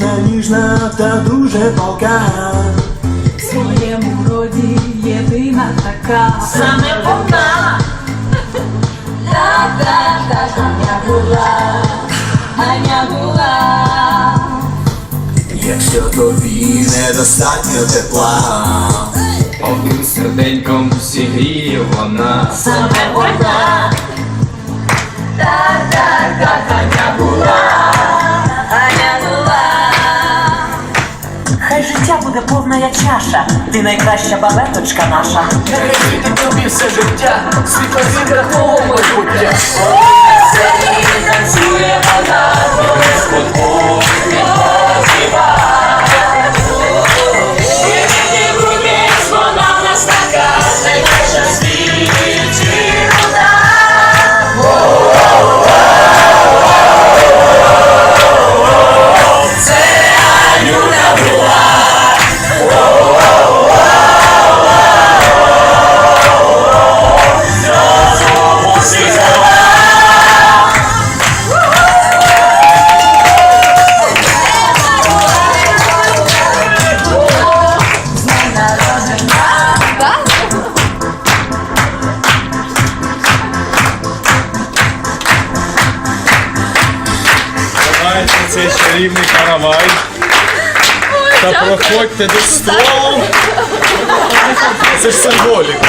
Жіночна ніжна та дуже палка. В своєму роді єдина така. Саме вона. Аня була, Аня була. Якщо тобі недостатньо тепла, Одним серденьком зігріє вона. Саме вона. Аня буде повна я чаша, ти найкраща балеточка наша. нехай тобі все життя, світло зігра твого майбуття. Танцює вона, вона чарівний каравай. Та проходьте до столу. Це ж символіка.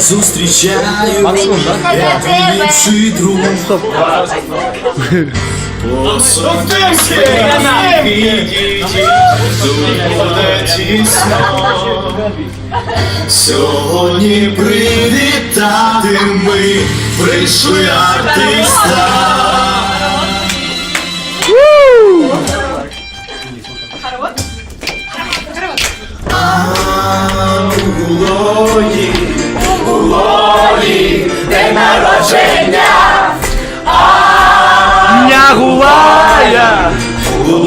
зустрічаю, я ліпший друг. Сьогодні привітати ми прийшли артиста. А у Лої,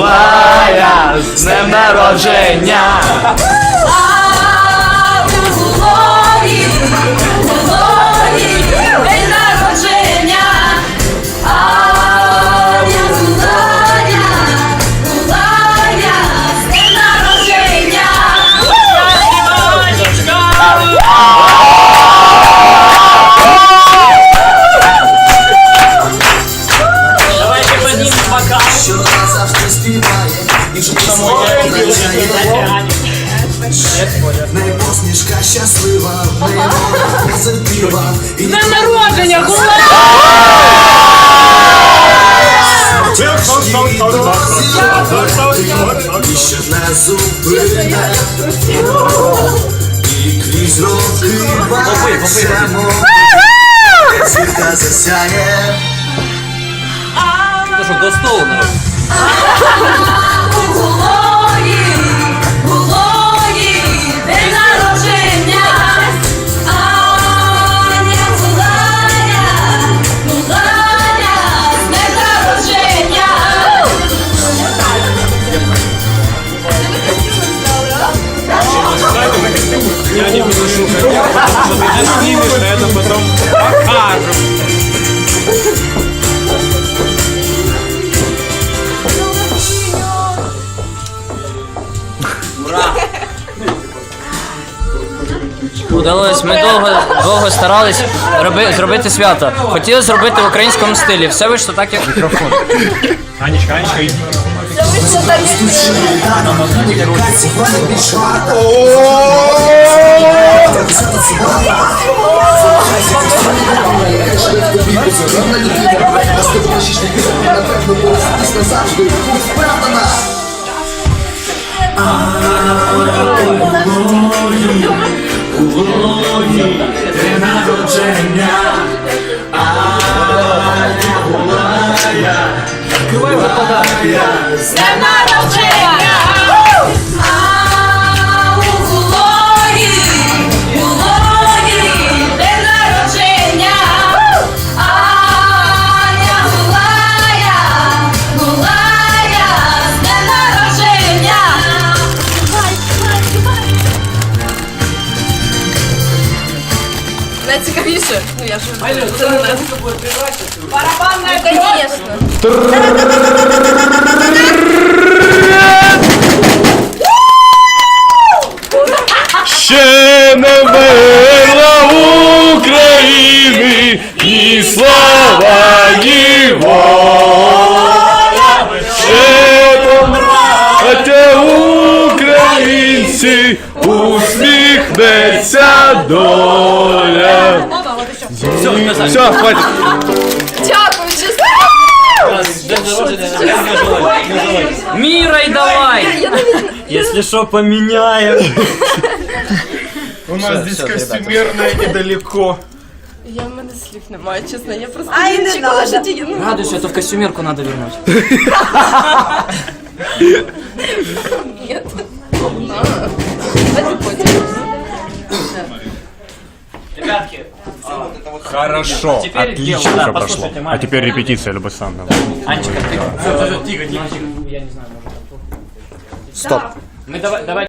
гулая, з днем народження. І вже не посмішка щаслива, не позитива. І Днем народження! І що не зупине, і крізь роки бачимо, зірка засяє. Ну що, до столу народ. Удалось, ми довго, довго старались роби, зробити свято. Хотіли зробити в українському стилі. Все вийшло так, як 우울이 대나로 쟁냐 아야 몰라야 그걸 못받아 대나로 쟁냐 Найцікавіше. Ну я ж це не мене. Барабанна, звісно. доля. Все, хватит. Дякую, чесно. Мірай давай! Если что, поменяем. У нас здесь костюмерная недалеко. Я в мене слів немає, чесно. Я просто Ай, не чекала, що ті. Ну, Радуйся, то в костюмерку треба вернути. ні. Хорошо, Теперь отлично дело, да, все прошло. послушайте, А теперь репетиция Любасана. Анечка, ти... Я не знаю, может... Стоп. Мы давай, давай